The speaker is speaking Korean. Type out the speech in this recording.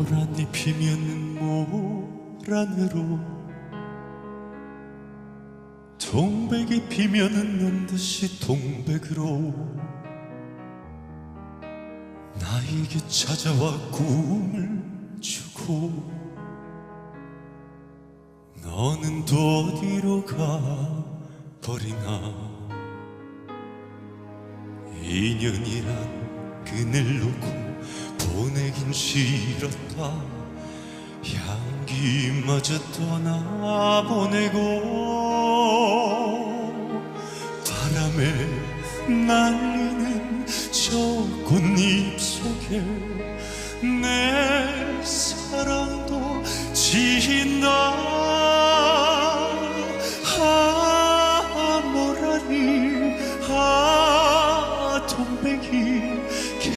모란 잎이면 모란으로. 동백이 피면은 넌듯이 동백으로. 나에게 찾아와 꿈을 주고. 너는 또 어디로 가버리나. 인연이란 끈을 놓고 보내긴 싫었다 향기마저 떠나보내고 바람에 날리는 저 꽃잎 속에 내 사랑도 지인다. 아 모라니 아 동백이